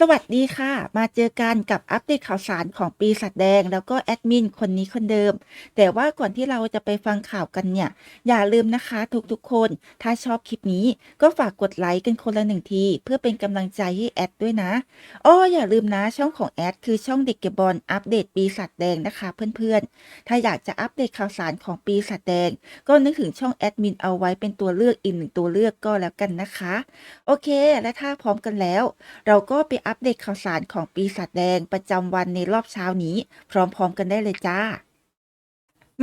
สวัสดีค่ะ มาเจอกันกับอัปเดตข่าวสารของปีศาจแดง แล้วก็แอดมินคนนี้คนเดิม แต่ว่าก่อนที่เราจะไปฟังข่าวกันเนี่ย อย่าลืมนะคะทุกๆคน ถ้าชอบคลิปนี้ก็ฝากกดไลค์กันคนละหนึ่งที เพื่อเป็นกำลังใจให้แอดด้วยนะอ้ออย่าลืมนะช่องของแอดคือช่องเด็กเก็บบอลอัปเดตปีศาจแดงนะคะเพื่อนๆ ถ้าอยากจะอัปเดตข่าวสารของปีศาจแดง ก็นึกถึงช่องแอดมินเอาไว้เป็นตัวเลือกอีกหนึ่งตัวเลือกก็แล้วกันนะคะ โอเค และถ้าพร้อมกันแล้ว เราก็ไปอัปเดตข่าวสารของปีศาจแดงประจำวันในรอบเช้านี้ พร้อมๆกันได้เลยจ้า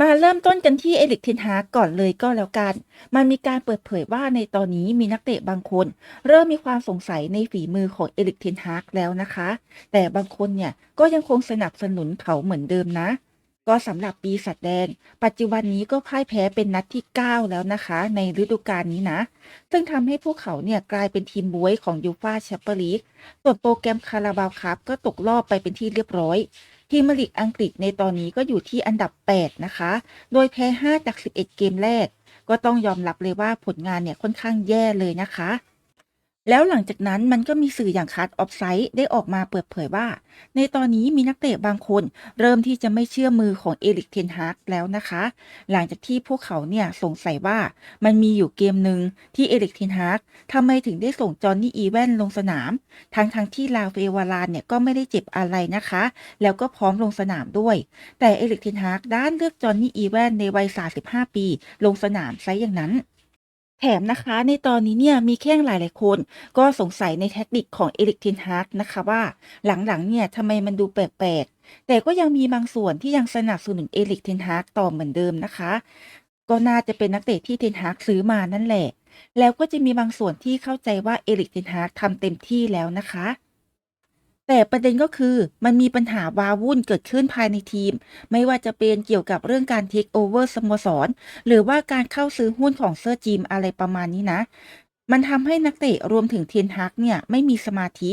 มาเริ่มต้นกันที่เอลิกเทนฮากก่อนเลยก็แล้วกัน มันมีการเปิดเผยว่าในตอนนี้มีนักเตะบางคน เริ่มมีความสงสัยในฝีมือของเอลิกเทนฮากแล้วนะคะ แต่บางคนเนี่ยก็ยังคงสนับสนุนเขาเหมือนเดิมนะ ก็สำหรับปีศาจแดง ปัจจุบันนี้ก็พ่ายแพ้เป็นนัดที่ 9 แล้วนะคะ ในฤดูกาลนี้นะ ซึ่งทำให้พวกเขาเนี่ยกลายเป็นทีมบวยของยูฟาแชมเปี้ยนลีกส่วนโปรแกรมคาราบาวครับก็ตกรอบไปเป็นที่เรียบร้อย ทีมลีกอังกฤษในตอนนี้ก็อยู่ที่อันดับ 8 นะคะ โดยแพ้ 5 จาก 11 เกมแรก ก็ต้องยอมรับเลยว่าผลงานเนี่ยค่อนข้างแย่เลยนะคะ แล้วหลังจากนั้นมันก็มีสื่ออย่างคัดออฟไซด์ได้ออกมาเปิดเผยว่า ในตอนนี้มีนักเตะบางคน เริ่มที่จะไม่เชื่อมือของเอริกเทนฮาร์กแล้วนะคะ หลังจากที่พวกเขาเนี่ยสงสัยว่ามันมีอยู่เกมหนึ่งที่เอริกเทนฮาร์กทำไมถึงได้ส่งจอห์นนี่อีแวนลงสนาม ทั้งทั้งที่ลาเฟวารานเนี่ยก็ไม่ได้เจ็บอะไรนะคะ แล้วก็พร้อมลงสนามด้วย แต่เอริกเทนฮาร์กด้านเลือกจอห์นนี่อีแวนในวัย35ปี ลงสนามซอย่างนั้น แถมนะคะ ในตอนนี้เนี่ยมีแข้งหลายๆคน ก็สงสัยในแท็กติกของเอริกเทนฮาร์กนะคะว่า หลังๆ เนี่ยทำไมมันดูแปลกๆ แต่ก็ยังมีบางส่วนที่ยังสนับสนุนเอริกเทนฮาร์กต่อเหมือนเดิมนะคะ ก็น่าจะเป็นนักเตะที่เทนฮาร์กซื้อมานั่นแหละ แล้วก็จะมีบางส่วนที่เข้าใจว่าเอริกเทนฮาร์กทำเต็มที่แล้วนะคะ แต่ประเด็นก็คือมันมีปัญหาวาวุ่นเกิดขึ้นภายในทีม ไม่ว่าจะเป็นเกี่ยวกับเรื่องการเทคโอเวอร์สโมสร หรือว่าการเข้าซื้อหุ้นของเซอร์จิมอะไรประมาณนี้นะ มันทำให้นักเตะรวมถึงเทนฮักเนี่ยไม่มีสมาธิ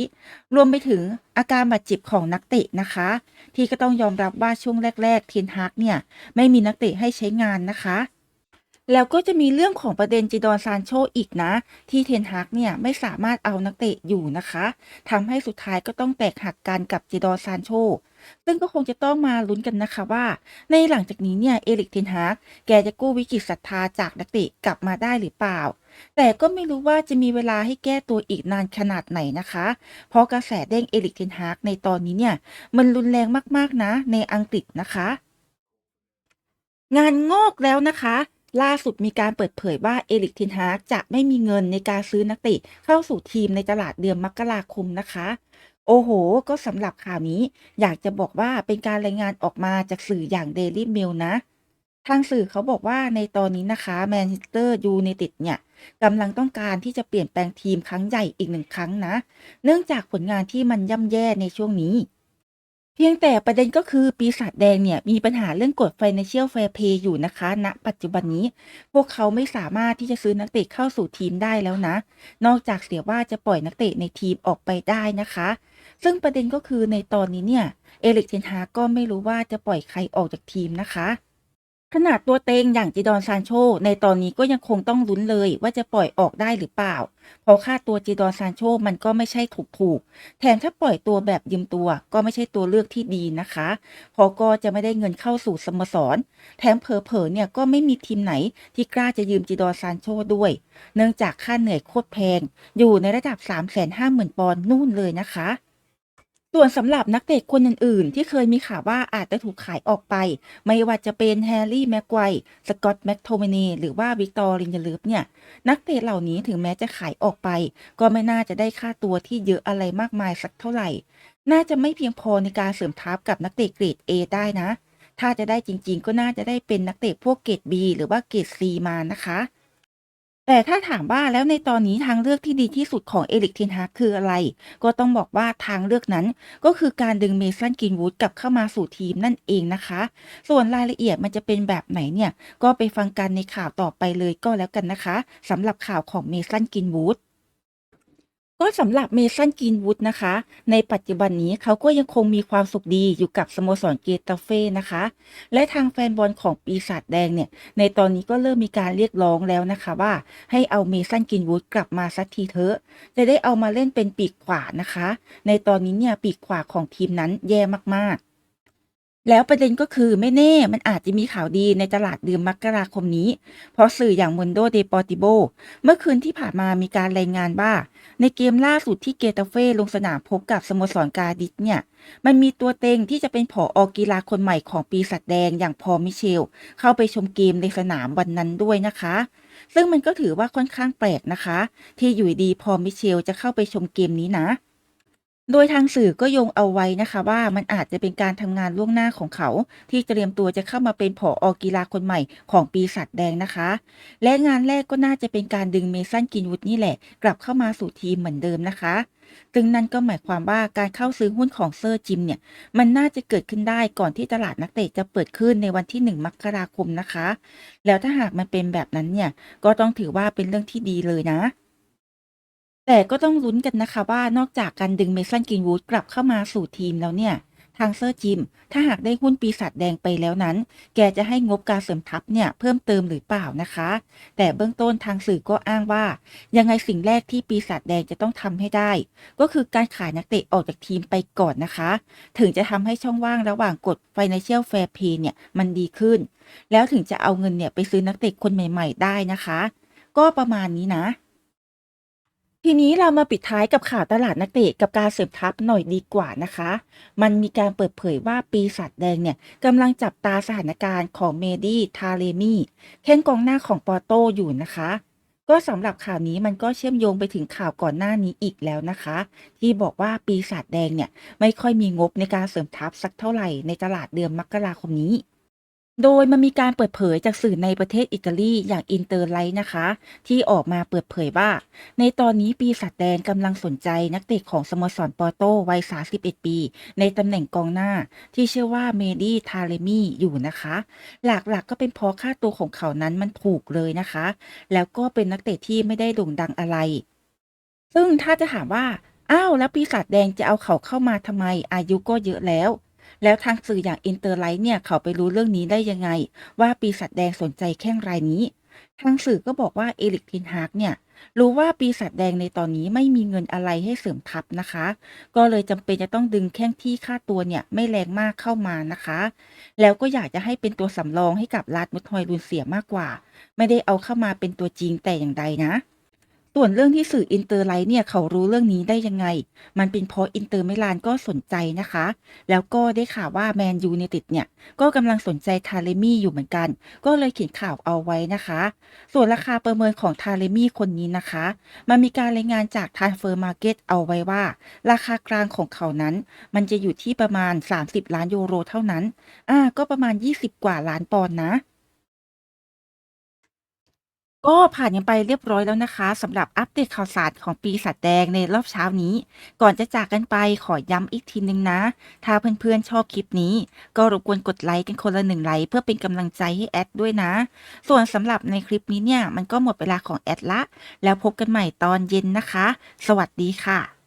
รวมไปถึงอาการบาดเจ็บของนักเตะนะคะ ที่ก็ต้องยอมรับว่าช่วงแรก ๆ เทนฮักเนี่ยไม่มีนักเตะให้ใช้งานนะคะ แล้วก็จะมีเรื่องของประเด็นจิดอนซานโชอีกนะ ที่เทนฮักเนี่ยไม่สามารถเอานักเตะอยู่นะคะทำให้สุดท้ายก็ต้องแตกหักกันกับจิดอนซานโชซึ่งก็คงจะต้องมาลุ้นกันนะคะว่า ในหลังจากนี้เนี่ยเอริกเทนฮากแกจะกู้วิกฤตศรัทธาจากนักเตะกลับมาได้หรือเปล่า แต่ก็ไม่รู้ว่าจะมีเวลาให้แก้ตัวอีกนานขนาดไหนนะคะ เพราะกระแสเด้งเอริกเทนฮากในตอนนี้เนี่ย มันรุนแรงมากๆนะ ในอังกฤษนะคะ งานงอกแล้วนะคะ ล่าสุดมีการเปิดเผยว่าเอริกเทนฮากจะไม่มีเงินในการซื้อนักเตะเข้าสู่ทีมในตลาดเดือนมกราคมนะคะ โอ้โห ก็สำหรับข่าวนี้ อยากจะบอกว่าเป็นการรายงานออกมาจากสื่ออย่าง Daily Mail นะ ทางสื่อเขาบอกว่าในตอนนี้นะคะแมนเชสเตอร์ยูไนเต็ดเนี่ยกำลังต้องการที่จะเปลี่ยนแปลงทีมครั้งใหญ่อีกหนึ่งครั้งนะ เนื่องจากผลงานที่มันย่ำแย่ในช่วงนี้ เพียงแต่ประเด็นก็คือปีศาจแดงเนี่ยมีปัญหาเรื่องกฎ Financial Fair Play อยู่นะคะณปัจจุบันนี้ พวกเขาไม่สามารถที่จะซื้อนักเตะเข้าสู่ทีมได้แล้วนะ นอกจากเสียว่าจะปล่อยนักเตะในทีมออกไปได้นะคะ ซึ่งประเด็นก็คือในตอนนี้เนี่ย เอริกเทนฮาก็ไม่รู้ว่าจะปล่อยใครออกจากทีมนะคะ ขนาดตัวเต็งอย่างจิดอนซานโช ในตอนนี้ก็ยังคงต้องลุ้นเลยว่าจะปล่อยออกได้หรือเปล่า เพราะค่าตัวจิดอนซานโชมันก็ไม่ใช่ถูกๆ แถมถ้าปล่อยตัวแบบยืมตัวก็ไม่ใช่ตัวเลือกที่ดีนะคะเพราะก็จะไม่ได้เงินเข้าสู่สโมสร แถมเผลอๆเนี่ยก็ไม่มีทีมไหนที่กล้าจะยืมจิดอนซานโชด้วย เนื่องจากค่าเหนื่อยโคตรแพง อยู่ในระดับ 350,000ปอนด์นู่นเลยนะคะ ส่วนสำหรับนักเตะคนอื่น ๆ ที่เคยมีข่าวว่าอาจจะถูกขายออกไป ไม่ว่าจะเป็นแฮร์รี่แม็กไกวร์สกอตต์แม็กโทเมินีหรือว่าวิกตอร์ลินเดเลฟเนี่ย นักเตะเหล่านี้ถึงแม้จะขายออกไป ก็ไม่น่าจะได้ค่าตัวที่เยอะอะไรมากมายสักเท่าไหร่ น่าจะไม่เพียงพอในการเสริมทัพกับนักเตะเกรด A ได้นะ ถ้าจะได้จริง ๆ ก็น่าจะได้เป็นนักเตะพวกเกรด B หรือว่าเกรด C มานะคะ แต่ถ้าถามว่าแล้วในตอนนี้ทางเลือกที่ดีที่สุดของเอริกเทนฮากคืออะไร ก็ต้องบอกว่าทางเลือกนั้นก็คือการดึงเมสันกินวูดกลับเข้ามาสู่ทีมนั่นเองนะคะ ส่วนรายละเอียดมันจะเป็นแบบไหนเนี่ย ก็ไปฟังกันในข่าวต่อไปเลยก็แล้วกันนะคะสำหรับข่าวของเมสันกินวูด ก็สำหรับเมสันกินวูดนะคะ ในปัจจุบันนี้เขาก็ยังคงมีความสุขดีอยู่กับสโมสรเกตาเฟ่นะคะ และทางแฟนบอลของปีศาจแดงเนี่ย ในตอนนี้ก็เริ่มมีการเรียกร้องแล้วนะคะว่า ให้เอาเมสันกินวูดกลับมาสักทีเถอะจะได้เอามาเล่นเป็นปีกขวานะคะ ในตอนนี้เนี่ยปีกขวาของทีมนั้นแย่มากๆ แล้วประเด็นก็คือไม่แน่มันอาจจะมีข่าวดีในตลาดเดือนมกราคมนี้ เพราะสื่ออย่างม u นโดเดปอติโบเมื่อคืนที่ผ่านมามีการรายงานว่า ในเกมล่าสุดที่เกตาเฟ่ลงสนามพบกับสโมสรกาดิสเนี่ย มันมีตัวเต็งที่จะเป็นผออกีฬาคนใหม่ของปีศาจแดงอย่างพอมิเชล เข้าไปชมเกมในสนามวันนั้นด้วยนะคะ ซึ่งมันก็ถือว่าค่อนข้างแปลกนะคะ ที่อยู่ดีพอมิเชลจะเข้าไปชมเกมนี้นะ โดยทางสื่อก็โยงเอาไว้นะคะว่า มันอาจจะเป็นการทำงานล่วงหน้าของเขา ที่เตรียมตัวจะเข้ามาเป็นผออกีฬาคนใหม่ของปีศาจแดงนะคะ และงานแรกก็น่าจะเป็นการดึงเมสันกินวุฒนี่แหละ กลับเข้ามาสู่ทีมเหมือนเดิมนะคะซึ่งนั่นก็หมายความว่าการเข้าซื้อหุ้นของเซอร์จิมเนี่ย มันน่าจะเกิดขึ้นได้ก่อนที่ตลาดนักเตะจะเปิดขึ้นในวันที่ 1 มกราคมนะคะ แล้วถ้าหากมันเป็นแบบนั้นเนี่ย ก็ต้องถือว่าเป็นเรื่องที่ดีเลยนะ แต่ก็ต้องลุ้นกันนะคะว่านอกจากการดึงเมสันกรีนวูดกลับเข้ามาสู่ทีมแล้วเนี่ย ทางเซอร์จิม ถ้าหากได้หุ้นปีศาจแดงไปแล้วนั้น แกจะให้งบการเสริมทัพเนี่ยเพิ่มเติมหรือเปล่านะคะ แต่เบื้องต้นทางสื่อก็อ้างว่า ยังไงสิ่งแรกที่ปีศาจแดงจะต้องทำให้ได้ ก็คือการขายนักเตะออกจากทีมไปก่อนนะคะ ถึงจะทำให้ช่องว่างระหว่างกฎ Financial Fair Play เนี่ยมันดีขึ้น แล้วถึงจะเอาเงินเนี่ยไปซื้อนักเตะคนใหม่ ๆ ได้นะคะ ก็ประมาณนี้นะ ทีนี้เรามาปิดท้ายกับข่าวตลาดนักเตะกับการเสริมทัพหน่อยดีกว่านะคะ มันมีการเปิดเผยว่าปีศาจแดงเนี่ยกำลังจับตาสถานการณ์ของเมดี้ทาเลมี่แข้งกองหน้าของปอโตอยู่นะคะ ก็สำหรับข่าวนี้มันก็เชื่อมโยงไปถึงข่าวก่อนหน้านี้อีกแล้วนะคะ ที่บอกว่าปีศาจแดงเนี่ยไม่ค่อยมีงบในการเสริมทัพสักเท่าไหร่ในตลาดเดือนมกราคมนี้ โดยมันมีการเปิดเผยจากสื่อในประเทศอิตาลีอย่างอินเตอร์ไลท์นะคะ ที่ออกมาเปิดเผยว่า ในตอนนี้ปีศาจแดงกำลังสนใจนักเตะของสโมสรปอร์โตวัย 31 ปี ในตำแหน่งกองหน้าที่ชื่อว่าเมดี้ทาเลมี่อยู่นะคะ หลักๆก็เป็นเพราะค่าตัวของเขานั้นมันถูกเลยนะคะ แล้วก็เป็นนักเตะที่ไม่ได้โด่งดังอะไร ซึ่งถ้าจะถามว่าอ้าวแล้วปีศาจแดงจะเอาเขาเข้ามาทำไมอายุก็เยอะแล้ว แล้วทางสื่ออย่างอินเตอร์ไลท์เนี่ยเขาไปรู้เรื่องนี้ได้ยังไง ว่าปีศาจแดงสนใจแข้งรายนี้ ทางสื่อก็บอกว่าเอลิกทินฮากเนี่ยรู้ว่าปีศาจแดงในตอนนี้ไม่มีเงินอะไรให้เสริมทัพนะคะ ก็เลยจำเป็นจะต้องดึงแข้งที่ค่าตัวเนี่ยไม่แรงมากเข้ามานะคะ แล้วก็อยากจะให้เป็นตัวสำรองให้กับลาดมุทอยรุนเสียมากกว่า ไม่ได้เอาเข้ามาเป็นตัวจริงแต่อย่างใดนะ ส่วนเรื่องที่สื่ออินเตอร์ไลท์เนี่ยเขารู้เรื่องนี้ได้ยังไง มันเป็นเพราะอินเตอร์มิลานก็สนใจนะคะ แล้วก็ได้ข่าวว่าแมนยูเนต็ดเนี่ย ก็กำลังสนใจทาเลมี่อยู่เหมือนกัน ก็เลยเขียนข่าวเอาไว้นะคะ ส่วนราคาประเมินของทาเลมี่คนนี้นะคะ มันมีการรายงานจาก Transfer Market เอาไว้ว่า ราคากลางของเขานั้น มันจะอยู่ที่ประมาณ 30 ล้านยูโรเท่านั้น อ่า ก็ประมาณ 20 กว่าล้านปอนด์นะ ก็ผ่านกันไปเรียบร้อยแล้วนะคะสำหรับอัปเดตข่าวสารของปีศาจแดงในรอบเช้านี้ ก่อนจะจากกันไปขอย้ำอีกทีนึงนะ ถ้าเพื่อนๆชอบคลิปนี้ ก็รบกวนกดไลค์กันคนละหนึ่งไลค์เพื่อเป็นกำลังใจให้แอดด้วยนะ ส่วนสำหรับในคลิปนี้เนี่ย มันก็หมดเวลาของแอดละ แล้วพบกันใหม่ตอนเย็นนะคะ สวัสดีค่ะ